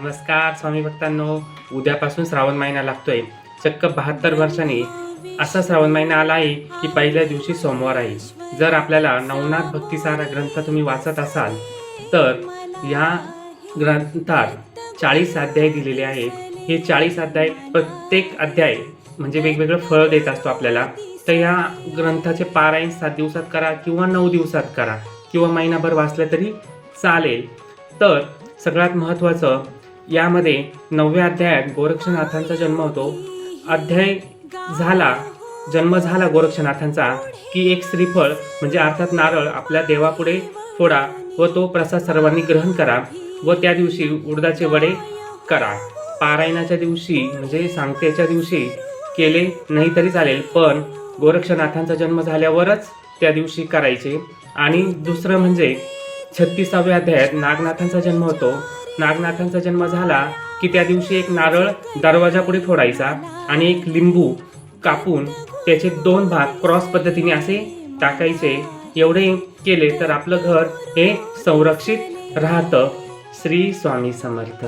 नमस्कार स्वामी भक्तांनो. उद्यापासून श्रावण महिना लागतोय. चक्क बहात्तर वर्षांनी असा श्रावण महिना आला आहे की पहिल्या दिवशी सोमवार आहे. जर आपल्याला नवनाथ भक्तिसार ग्रंथ तुम्ही वाचत असाल तर या ग्रंथात चाळीस अध्याय दिलेले आहेत. हे चाळीस अध्याय प्रत्येक अध्याय म्हणजे वेगवेगळं फळ देत असतो आपल्याला. तर या ग्रंथाचे पारायण सात दिवसात करा किंवा नऊ दिवसात करा किंवा महिनाभर वाचलं तरी चालेल. तर सगळ्यात महत्त्वाचं यामध्ये नवव्या अध्यायात गोरक्षनाथांचा जन्म होतो. अध्याय झाला जन्म झाला गोरक्षनाथांचा की एक श्रीफळ म्हणजे अर्थात नारळ आपल्या देवापुढे फोडा व तो प्रसाद सर्वांनी ग्रहण करा व त्या दिवशी उडदाचे वडे करा. पारायणाच्या दिवशी म्हणजे सांगतेच्या दिवशी केले नाही तरी चालेल पण गोरक्षनाथांचा जन्म झाल्यावरच त्या दिवशी करायचे. आणि दुसरं म्हणजे छत्तीसाव्या अध्यायात नागनाथांचा जन्म होतो. नागनाथांचा जन्म झाला की त्या दिवशी एक नारळ दरवाजापुढे फोडायचा आणि एक लिंबू कापून त्याचे दोन भाग क्रॉस पद्धतीने असे टाकायचे. एवढे केले तर आपलं घर हे संरक्षित राहतं. श्री स्वामी समर्थ.